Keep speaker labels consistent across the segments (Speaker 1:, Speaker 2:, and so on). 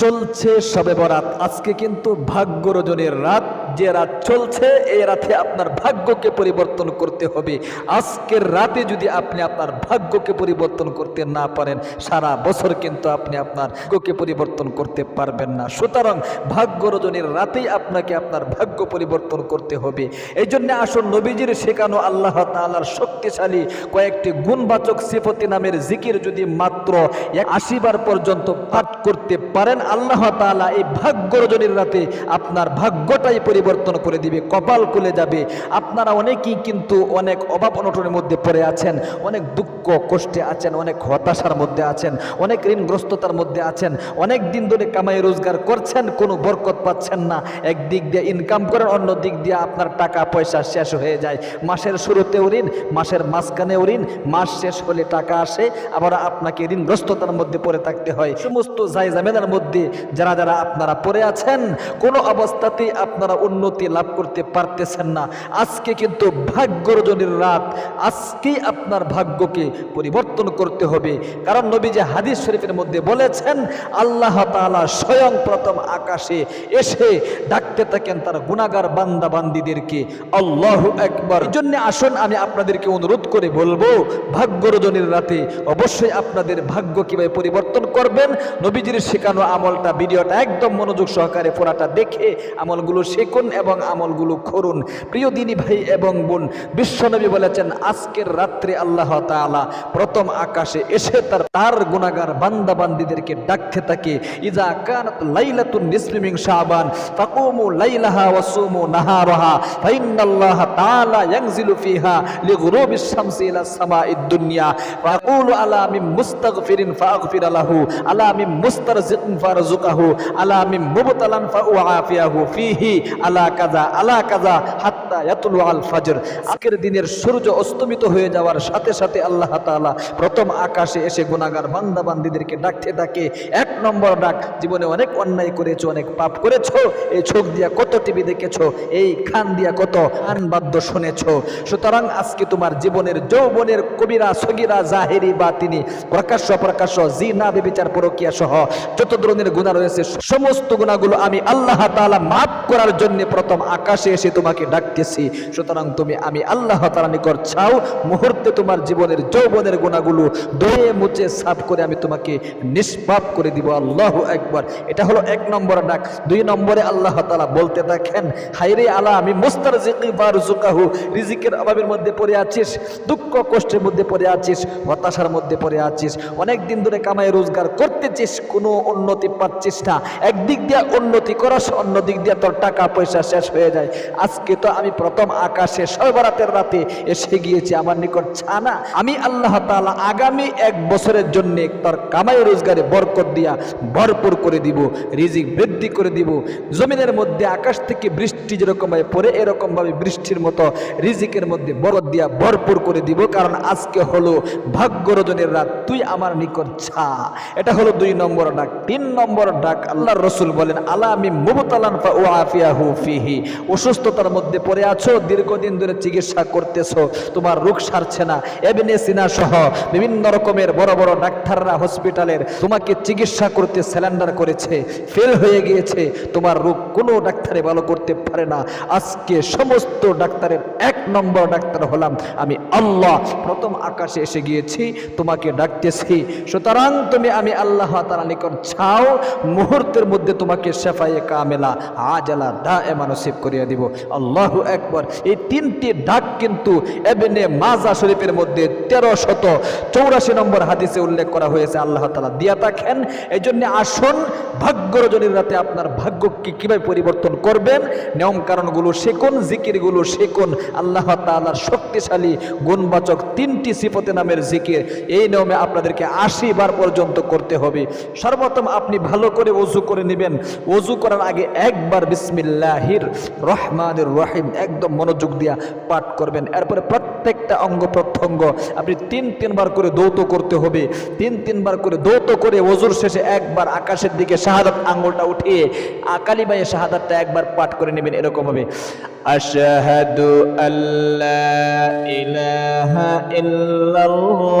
Speaker 1: চলছে সবে বরাত। আজকে কিন্তু ভাগ্য রজনীর রাত। যে রাত চলছে এই রাতে আপনার ভাগ্যকে পরিবর্তন করতে হবে। আজকের রাতে যদি আপনি আপনার ভাগ্যকে পরিবর্তন করতে না পারেন, সারা বছর কিন্তু আপনি আপনার ভাগ্যকে পরিবর্তন করতে পারবেন না। সুতরাং ভাগ্য রজনীর রাতেই আপনাকে আপনার ভাগ্য পরিবর্তন করতে হবে। এই জন্যে আসুন নবীজির শেখানো আল্লাহ তালার শক্তিশালী কয়েকটি গুণবাচক সিফতি নামের জিকির যদি মাত্র আশি বার পর্যন্ত পাঠ করতে পারেন আল্লাহ তাআলা এই ভাগ্য রজনীর রাতে আপনার ভাগ্যটাই পরিবর্তন করে দিবে, কপাল খুলে যাবে। আপনারা অনেকেই কিন্তু অনেক অভাব অনটনের মধ্যে পড়ে আছেন, অনেক দুঃখ কষ্টে আছেন, অনেক হতাশার মধ্যে আছেন, অনেক ঋণগ্রস্ততার মধ্যে আছেন, অনেক দিন ধরে কামাই রোজগার করছেন, কোনো বরকত পাচ্ছেন না। এক দিক দিয়ে ইনকাম করেন অন্য দিক দিয়ে আপনার টাকা পয়সা শেষ হয়ে যায়। মাসের শুরুতেও ঋণ, মাসের মাঝখানেও ঋণ, মাস শেষ হলে টাকা আসে, আবার আপনাকে ঋণগ্রস্ততার মধ্যে পড়ে থাকতে হয়। সমস্ত জায় জামেলার মধ্যে যারা যারা আপনারা পড়ে আছেন, কোনো অবস্থাতেই আপনারা উন্নতি লাভ করতে পারতেছেন না। আজকে কিন্তু ভাগ্য রজনীর রাত, আজকেই আপনার ভাগ্যকে পরিবর্তন করতে হবে। কারণ নবী যে হাদিস শরীফের মধ্যে বলেছেন, আল্লাহ তাআলা স্বয়ং প্রথম আকাশে এসে ডাকতে থাকেন তার গুণাগার বান্দা বান্দিদেরকে আল্লাহ একবার জন্য আসুন, আমি আপনাদেরকে অনুরোধ করে বলব ভাগ্য রজনীর রাতে অবশ্যই আপনাদের ভাগ্য কীভাবে পরিবর্তন করবেন, নবীজির শেখানো আমলটা, ভিডিওটা একদম মনোযোগ সহকারে পড়াটা দেখে আমলগুলো শেখুন এবং আমলগুলো করুন। প্রিয় দিনী ভাই এবং বোন বিশ্বনবী বলেছেন, আজকের রাত্রে আল্লাহ তাআলা প্রথম আকাশে এসে তার তার গুণাগার বান্দা বান্দিদেরকে ডাকতে থাকে, ইজা কানাত লাইলাতুন নিসফি মিন শাবান, ফাকুমু লাইলাহা ওয়াসুমু নাহারাহা, ফাইন্নাল্লাহ তাআলা ইয়ানজিলু ফিহা লিগুরুবিশ শামসি ইলা সামাইদ দুনিয়া ফায়াকুলু আলা মিন মুস্তাগফিরিন ফাগফির লাহু আলা মিন মুস্তারজিকিন আলা মিন মুবতালান আলা আলা হাত্তা আজকের দিনের সূর্য অস্তমিত হয়ে যাওয়ার সাথে সাথে আল্লাহ তাআলা প্রথম আকাশে এসে গুনাহগার ডাকতে থাকে এক নম্বর ডাক, জীবনে অনেক অন্যায় করেছ, অনেক পাপ করেছ, এই চোখ দিয়া কত টিভি দেখেছ, এই খান দিয়া কত আন বাদ্য শুনেছো। সুতরাং আজকে তোমার জীবনের যৌবনের কবিরা, সগিরা, জাহেরি বা তিনি প্রকাশ্য প্রকাশ্য জি না বেবিচার, পরকিয়া সহ যত ধরনের গুণা রয়েছে, সমস্ত গুণাগুলো আমি আল্লাহ তাআলা মাফ করার জন্য প্রথম আকাশে এসে তোমাকে ডাকতেছি। সুতরাং তুমি আমি আল্লাহ তাআলা নিকট চাও, মুহূর্তে তোমার জীবনের যৌবনের গুণাগুলো ধুয়ে মুছে সাফ করে আমি তোমাকে নিষ্পাপ করে দিব। আল্লাহ একবার এটা হলো এক নম্বর ডাক। দুই নম্বরে আল্লাহ তাআলা বলতে থাকেন হাইরে আলা আমি মুস্তার জিকিবারুকাহু রিজিকের অভাবের মধ্যে পড়ে আছিস, দুঃখ কষ্টের মধ্যে পড়ে আছিস, হতাশার মধ্যে পড়ে আছিস, অনেক দিন ধরে কামাই রোজগার করতেছিস, কোনো উন্নতি পাচ্ছিস না একদিক দিয়ে উন্নতি করস অন্য দিক দিয়ে তোর টাকা পয়সা শেষ হয়ে যায়। আজকে তো আমি প্রথম আকাশে সর্বরাতের রাতে এসে গিয়েছি আমার নিকট ছানা। আমি আল্লাহ তাআলা আগামী এক বছরের জন্য তোর কামাই রোজগারে বরকত দিয়া ভরপুর করে দিব, রিজিক বৃদ্ধি করে দিব। জমিনের মধ্যে আকাশ থেকে বৃষ্টি যেরকম ভাবে পড়ে এরকম ভাবে বৃষ্টির মতো রিজিকের মধ্যে বরকত দিয়া ভরপুর করে দিব। কারণ আজকে হলো ভাগ্য রজনের রাত, তুই আমার নিকট ছা। এটা হলো দুই নম্বর ডাক। তিন নম্বর ডাক আল্লাহর রসুল বলেন আলা আমি মুবতালান ওয়াফিয়াহু ফিহি। অসুস্থতার মধ্যে পড়ে আছো, দীর্ঘদিন ধরে চিকিৎসা করতেছো, তোমার রোগ সারছে না। এমনি সিনা সহ বিভিন্ন রকমের বড় বড় ডাক্তাররা হসপিটালের তোমাকে চিকিৎসা করতে সিলিন্ডার করেছে, ফেল হয়ে গিয়েছে, তোমার রোগ কোনো ডাক্তারে ভালো করতে পারে না। আজকে সমস্ত ডাক্তারের এক নম্বর ডাক্তার হলাম আমি আল্লাহ। প্রথম আকাশে এসে গিয়েছি, তোমাকে ডাকতেছি। সুতরাং তুমি আমি আল্লাহ তারা নিকট ছাও মুহূর্তের মধ্যে তোমাকে শেফায়ে কামেলা, আজালা দা এমানসিব করিয়া দিব। আল্লাহ একবার এই তিনটি ডাক কিন্তু এবেনে মাজা শরীফের মধ্যে তেরো শত চৌরাশি নম্বর হাদিসে উল্লেখ করা হয়েছে, আল্লাহ তালা দিয়া থাকেন। এই জন্য আসুন ভাগ্য রজনীর রাতে আপনার ভাগ্যকে কীভাবে পরিবর্তন করবেন? নিয়ম কারণগুলো শেখুন, জিকিরগুলো শেখুন। আল্লাহ তাআলার শক্তিশালী, গুণবাচক তিনটি সিফতে নামের জিকির, এই নিয়মে আপনাদেরকে আশি বার পর্যন্ত করতে হবে। সর্বপ্রথম আপনি ভালো করে ওযু করে নেবেন। ওযু করার আগে একবার বিসমিল্লাহির রহমানের রহিম একদম মনোযোগ দিয়া পাঠ করবেন। এরপরে প্রত্যেকটা অঙ্গ প্রত্যঙ্গ আপনি তিন, তিনবার করে দৌত করতে হবে। তিন, তিনবার করে দৌত করে ওজুর শেষে একবার আকাশের দিকে শাহাদাত আঙ্গুলটা উঠিয়ে আকালি বাইয়ে শাহাদাতটা একবার পাঠ করে নেবেন, এরকম হবে। আশহাদু আল্লাহ ইলাহা ইল্লাল্লাহু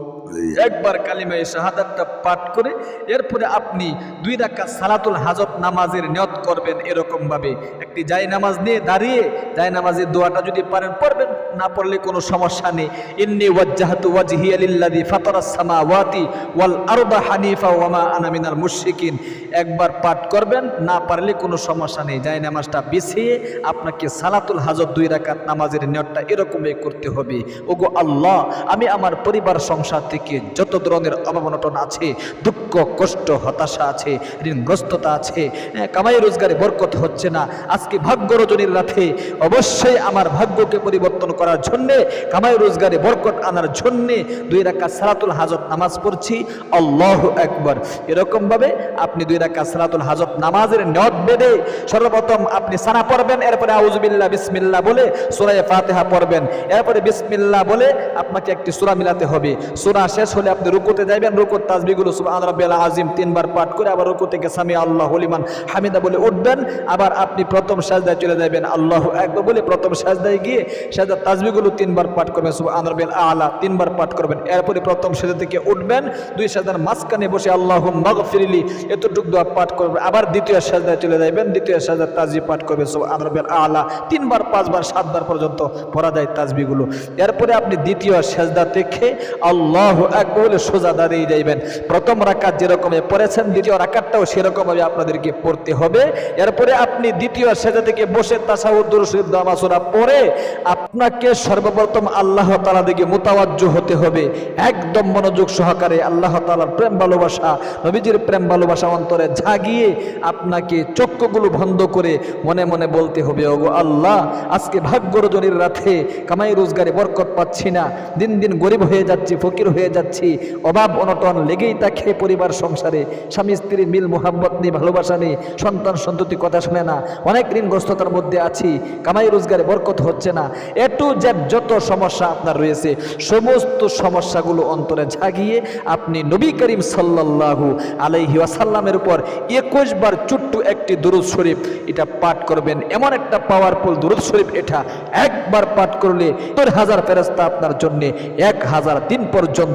Speaker 1: একবার কালিমায় শাহাদাতটা পাঠ করে, এরপরে আপনি দুই রাকাত সালাতুল হাজত নামাজের নিয়ত করবেন এরকম ভাবে একটি জায় নামাজ নিয়ে দাঁড়িয়ে জায় নামাজের দোয়াটা যদি পারেন, পড়বেন, না পড়লে কোনো সমস্যা নেই। ইন্নি ওয়াজ্জাহাতু ওয়াজহিয়া লিল্লাযী ফাতারাস সামাওয়াতি ওয়াল আরদা হানিফা ওয়া মা আনা মিনাল মুশরিকিন। একবার পাঠ করবেন, না পারলে কোনো সমস্যা নেই। জায় নামাজটা বিছিয়ে আপনাকে সালাতুল হাজত দুই রাকাত নামাজের নিয়তটা এরকমই করতে হবে। ওগো আল্লাহ, আমি আমার পরিবার, সংসার থেকে যত ধরনের অভাবনটন আছে দুঃখ কষ্ট হতাশা আছে ঋণগ্রস্ততা আছে হ্যাঁ, কামাই রোজগারে বরকত হচ্ছে না আজকে ভাগ্য রজনীর রাতে অবশ্যই আমার ভাগ্যকে পরিবর্তন করার জন্যে কামাই রোজগারে বরকত আনার জন্যে দুই রাখা সালাতুল হাজত নামাজ পড়ছি আল্লাহ একবার এরকমভাবে আপনি দুই রাখা সালাতুল হাজত নামাজের নিয়ত বেঁধে সর্বপ্রথম আপনি সানা পড়বেন এরপরে আউজবিল্লা বিসমিল্লা বলে সুরায় ফাতেহা পড়বেন এরপরে বিসমিল্লা বলে আপনাকে একটি সুরা মিলাতে হবে। সুরা শেষ হলে আপনি রুকুতে যাবেন রুকুর তাজবিগুলো সুবহান রাব্বিয়াল আজিম তিনবার পাঠ করে আবার রুকু থেকে সামি আল্লাহ হলিমান হামিদা বলে উঠবেন, আবার আপনি প্রথম সাজদায় চলে যাবেন আল্লাহ একবার বলে প্রথম সাজদায় গিয়ে সাজদার তাজবিগুলো তিনবার পাঠ করবেন সুবহান রাব্বিয়াল আলা, তিনবার পাঠ করবেন। এরপরে প্রথম সাজদা থেকে উঠবেন, দুই সাজদার মাঝখানে বসে আল্লাহ মাগফিরলি এতটুক দোয়া পাঠ করবেন, আবার দ্বিতীয় সাজদায় চলে যাবেন দ্বিতীয় সাজদার তাজবি পাঠ করবেন সুবহান রাব্বিয়াল আলা, তিনবার, পাঁচবার, সাতবার পর্যন্ত পড়া যায় তাজবিগুলো এরপরে আপনি দ্বিতীয় সাজদা থেকে আল্লাহ সোজা দাঁড়িয়ে যাইবেন। প্রথম রাকাত পড়েছেন, দ্বিতীয় রাকাতটাও আপনাদেরকে পড়তে হবে। এরপরে আপনি দ্বিতীয় সেজা থেকে বসে পড়ে আপনাকে সর্বপ্রথম আল্লাহ তালা দিকে মোতাবাজ্য হতে হবে। একদম মনোযোগ সহকারে আল্লাহ তালার প্রেম ভালোবাসা, নবীজির প্রেম ভালোবাসা অন্তরে জাগিয়ে আপনাকে চক্ষুগুলো বন্ধ করে মনে মনে বলতে হবে, ওগো আল্লাহ, আজকে ভাগ্য রজনীর রাতে কামাই রোজগারে বরকত পাচ্ছি না। দিন দিন গরিব হয়ে যাচ্ছি, ফকির হয়ে যাচ্ছি। অভাব অনটন লেগেই থাকে পরিবার সংসারে। স্বামী স্ত্রীর মিল মোহাম্মত নেই, ভালোবাসা নেই। সন্তান সন্ততি কথা শুনে না। অনেক ঋণগ্রস্ততার মধ্যে আছি। কামাই রোজগারে বরকত হচ্ছে না। এ জেড যত সমস্যা আপনার রয়েছে, সমস্ত সমস্যাগুলো অন্তরে জাগিয়ে আপনি নবী করিম সাল্লাল্লাহু আলাইহি ওয়াসাল্লামের উপর একুশ বার ছোট্ট একটি দুরুদ শরীফ এটা পাঠ করবেন। এমন একটা পাওয়ারফুল দুরুদ শরীফ এটা একবার পাঠ করলে তোর হাজার ফেরস্তা আপনার জন্য এক হাজার দিন পর্যন্ত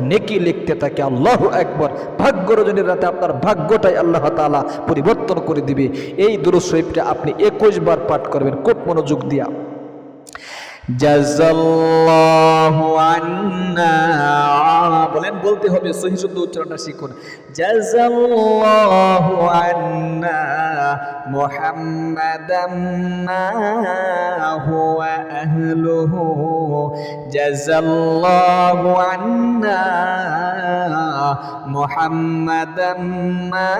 Speaker 1: নেকি লিখতে থাকে। আল্লাহ একবার ভাগ্য রজনীর রাতে আপনার ভাগ্যটাই আল্লাহ তাআলা পরিবর্তন করে দিবে। এই দুরুদ শরীফটা আপনি একুশ বার পাঠ করবেন। খুব মনোযোগ দিয়া। বলেন, বলতে হবে। সহি শুদ্ধ উচ্চারণটা শিখুন।
Speaker 2: জাযাল্লাহু আন্না। মুহাম্মাদাম মা হুয়া আহলুহু। জাযাল্লাহু আন্না মুহাম্মাদাম মা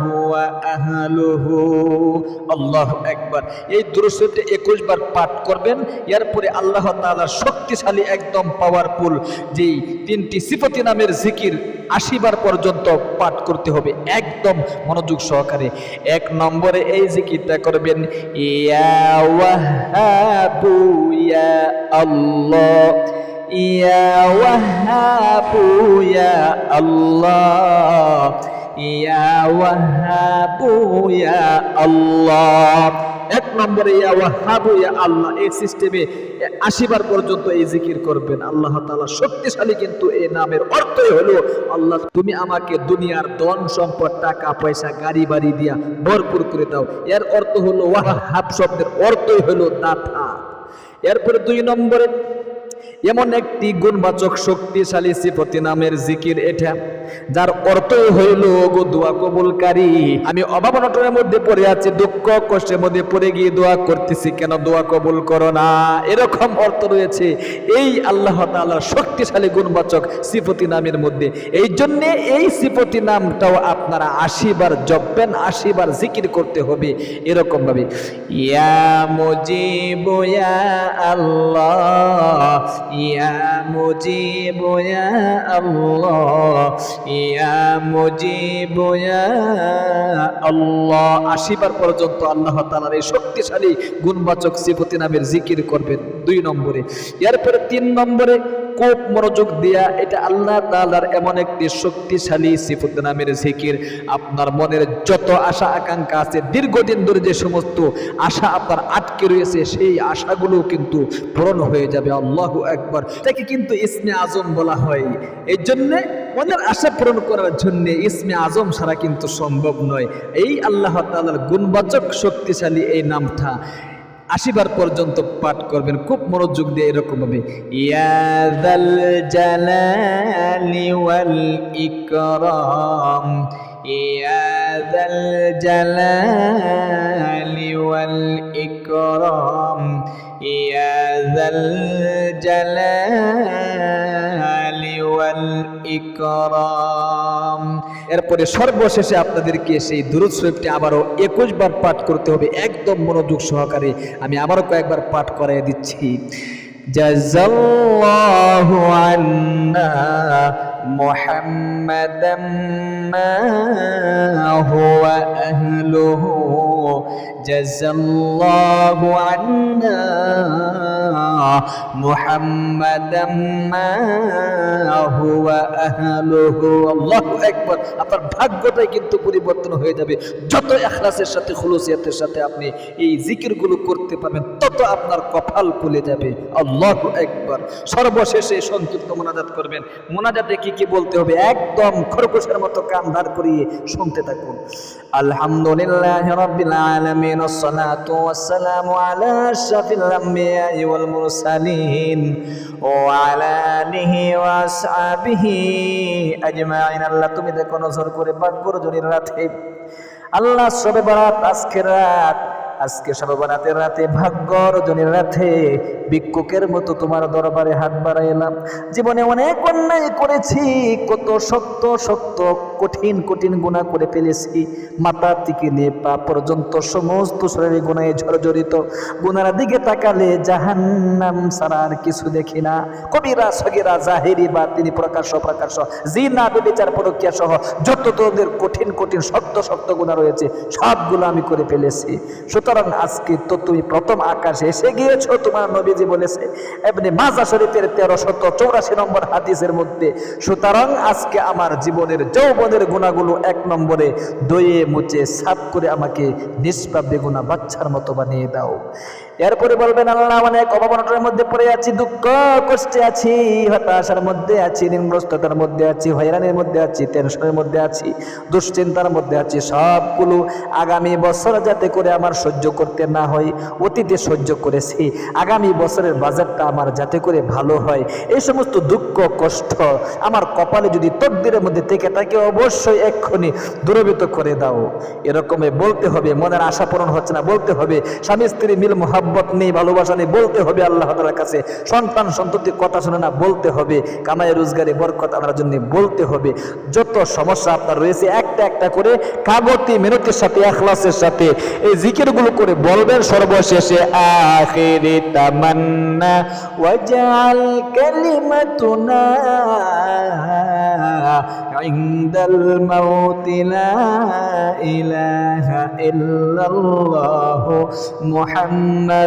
Speaker 2: হুয়া আহলুহু।
Speaker 1: আল্লাহ একবার এই দুরুসতে একুশ বার পাঠ করবেন, এরপরে আল্লাহ তাআলার শক্তিশালী একদম পাওয়ারফুল যেই তিনটি সিফতি নামের জিকির আশি বার পর্যন্ত পাঠ করতে হবে। একদম মনোযোগ সহকারে। এক নম্বরে এই যে জিকিরটা করবেন, ইয়া আল্লাহ, ইয়া ইয়া আল্লাহ আল্লাহ। এক নম্বরে আল্লাহ, এই সিস্টেমে আশিবার পর্যন্ত এই জিকির করবেন। আল্লাহ তাআলা শক্তিশালী কিন্তু এই নামের অর্থই হলো, আল্লাহ তুমি আমাকে দুনিয়ার ধন সম্পদ, টাকা, পয়সা, গাড়ি বাড়ি দিয়া ভরপুর করে দাও। এর অর্থ হলো ওয়াহাব শব্দের অর্থই হলো দাতা। এরপরে দুই নম্বরে এমন একটি গুণবাচক শক্তিশালী সিফতি নামের জিকির এটা, যার অর্থ হইল গো দোয়া কবুলকারী, আমি অভাব অনটনের মধ্যে পড়ে আছি, দুঃখ কষ্টের মধ্যে পড়ে গিয়ে দোয়া করতেছি, কেন দোয়া কবুল করো না? এরকম অর্থ রয়েছে এই আল্লাহ তাআলার শক্তিশালী গুণবাচক সিফতি নামের মধ্যে। এই জন্যে এই সিফতি নামটাও আপনারা আশিবার জপবেন আশিবার জিকির করতে হবে এরকম ভাবে
Speaker 2: ইয়া মুজিব, ইয়া আল্লাহ ইয়া মুজিব, ইয়া ইয়া
Speaker 1: আল্লাহ। আসিবার পর্যন্ত আল্লাহ তালার এই শক্তিশালী, গুণবাচক সিফতি নামের জিকির করবেন দুই নম্বরে। এরপরে তিন নম্বরে খুব মনোযোগ দিয়া এটা আল্লাহ তাআলার এমন একটি শক্তিশালী সিফত নামের জিকির। আপনার মনের যত আশা আকাঙ্ক্ষা আছে, দীর্ঘদিন ধরে যে সমস্ত আশা আপনার আটকে রয়েছে, সেই আশাগুলো কিন্তু পূরণ হয়ে যাবে। আল্লাহ একবার তাকে কিন্তু ইসমে আজম বলা হয়। এই জন্যে মনের আশা পূরণ করার জন্য ইসমে আজম ছাড়া কিন্তু সম্ভব নয়। এই আল্লাহ তালার গুণবাচক, শক্তিশালী এই নামটা। আশিবার পর্যন্ত পাঠ করবেন। খুব মনোযোগ দিয়ে এরকম ভাবে
Speaker 2: ইয়াদাল জালালি ওয়াল ইকরাম ইয়াদাল জালালি ওয়াল ইকরাম ইয়াদাল জালালি ওয়াল ইকরাম।
Speaker 1: এরপরে সর্বশেষে আপনাদেরকে সেই দুরুদ শরীফটি আবারও একুশ বার পাঠ করতে হবে। একদম মনোযোগ সহকারে আমি আবারও কয়েকবার পাঠ করাই দিচ্ছি।
Speaker 2: জাযাল্লাহু আন্না জাযাল্লাহু আন্না মুহাম্মাদাম মা হুয়া আহলুহু।
Speaker 1: আল্লাহু একবার আপনার ভাগ্যটাই কিন্তু পরিবর্তন হয়ে যাবে। যত এখলাসের সাথে, খুলুসিয়াতের সাথে আপনি এই জিকিরগুলো করতে পারবেন, তত আপনার কপাল খুলে যাবে। আল্লাহু একবার সর্বশেষে সংক্ষিপ্ত মোনাজাত করবেন। মোনাজাতে কি কি বলতে হবে? একদম খরগোশের মতো কান দাঁড় করিয়ে শুনতে থাকুন।
Speaker 2: আলহামদুলিল্লাহ রাব্বিল আলামিন। আসসালাতু الصلاة والسلام على أشرف الأنبياء والمرسلين وعلى آله وأصحابه أجمعين আল্লাহ তুমি দেখো নজর করে ভাগ্যর জনির রাতে আল্লাহ সবে বরাত আজকের রাত আজকে সর্বরাতের রাতে ভাগ্য রজনীর রাতে ভিক্ষুকের মতো তোমার দরবারে হাত বাড়াইলাম। জীবনে অনেক অন্যায় করেছি, কত শক্ত শক্ত কঠিন কঠিন গুণা করে ফেলেছি। মাথা থেকে নিয়ে পা পর্যন্ত সমস্ত শরীরে গুণায় জর্জরিত গুনার দিকে তাকালে জাহান্নাম ছাড়া আর কিছু দেখি না। কবিরা, সগিরা, জাহেরি বা তিনি প্রকাশ্য প্রকাশ্য জি না বিচার পরকিয়া সহ যত তোদের কঠিন কঠিন শক্ত শক্ত গুণা রয়েছে, সবগুলো আমি করে ফেলেছি। সুতরাং আজকে তো তুমি প্রথম আকাশে এসে গিয়েছো, তোমার নবীজি বলেছে, এমনি মাজা শরীফের তেরোশত চৌরাশি নম্বর হাদিসের মধ্যে, সুতরাং আজকে আমার জীবনের যৌবনের গুণাগুলো এক নম্বরে দইয়ে মুচে সাফ করে আমাকে নিষ্পাপ বেগুনা বাচ্চার মতো বানিয়ে দাও। এরপরে বলবেন, আল্লাহ অনেক অভাবনটার মধ্যে পড়ে আছি, দুঃখ কষ্টে আছি, হতাশার মধ্যে আছি, ঋণগ্রস্ততার মধ্যে আছি, হয়রানির মধ্যে আছি টেনশনের মধ্যে আছি, দুশ্চিন্তার মধ্যে আছি, সবগুলো আগামী বছর যাতে করে আমার সহ্য করতে না হয়, অতীতে সহ্য করেছি, আগামী বছরের বাজারটা আমার যাতে করে ভালো হয়, এই সমস্ত দুঃখ, কষ্ট আমার কপালে যদি তকদিরের মধ্যে থেকে থাকে, অবশ্যই এক্ষুনি দূরবিত করে দাও। এরকমে বলতে হবে, মনের আশা পূরণ হচ্ছে না, বলতে হবে স্বামী স্ত্রী মিল মোহাব্বত নেই, ভালোবাসা নেই, বলতে হবে আল্লাহ তাআলার কাছে। সন্তান সন্ততির কথা শুনে না, বলতে হবে। কামাই, রোজগারে, বরকত আনার জন্য বলতে হবে। যত সমস্যা আপনার রয়েছে, একটা একটা করে কাগতি মেহনতের সাথে, এখলাসের সাথে, এই জিকিরগুলো করে বলবেন সর্বশেষে, আখিরি তামান্না ওয়াজআল কালিমাতুনা ইল্লাল্লাহ মুহাম্মাদুর রাসূলুল্লাহ
Speaker 1: সাল্লাল্লাহু আলাইহি ওয়াসাল্লাম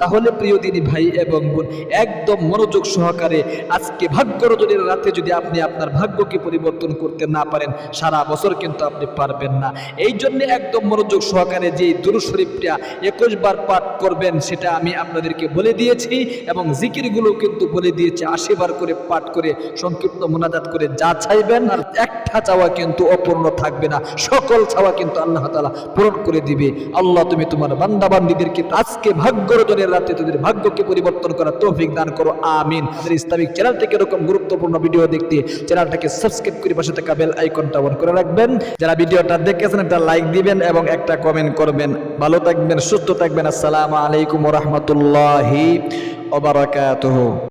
Speaker 1: তাহলে প্রিয় দিনী ভাই এবং বোন, একদম মনোযোগ সহকারে আজকে ভাগ্য রজনীর রাতে যদি আপনি আপনার ভাগ্যকে পরিবর্তন করতে না পারেন, সারা বছর কিন্তু আপনি পারবেন না। এই জন্য একদম মনোযোগ সহকারে যে দুরু শরীফটা একুশ বার পাঠ করবেন, সেটা আমি আপনাদেরকে বলে দিয়েছি এবং জিকিরগুলো কিন্তু বলে দিয়েছি, আশি বার করে পাঠ করে সংক্ষিপ্ত মোনাজাত করে যা চাইবেন, আর একটা চাওয়া কিন্তু অপূর্ণ থাকবে না। সকল চাওয়া কিন্তু আল্লাহ তাআলা পূরণ করে দিবে। আল্লাহ তুমি তোমার বান্দা বান্দিদেরকে আজকে ভাগ্য রজনের রাতে তাদের ভাগ্যকে পরিবর্তন করার তৌফিক দান করো। আমিন। আমাদের ইসলামিক চ্যানেল থেকে এরকম গুরুত্বপূর্ণ ভিডিও দেখতে চ্যানেলটাকে সাবস্ক্রাইব করে পাশে থাকা বেল আইকনটা অন করে রাখবেন। যারা ভিডিওটা দেখেছেন একটা লাইক দিবেন এবং একটা কমেন্ট করবেন। ভালো থাকবেন, সুস্থ থাকবেন। আসসালামু আলাইকুম রহমতুল্লাহি ওবারাকাতুহু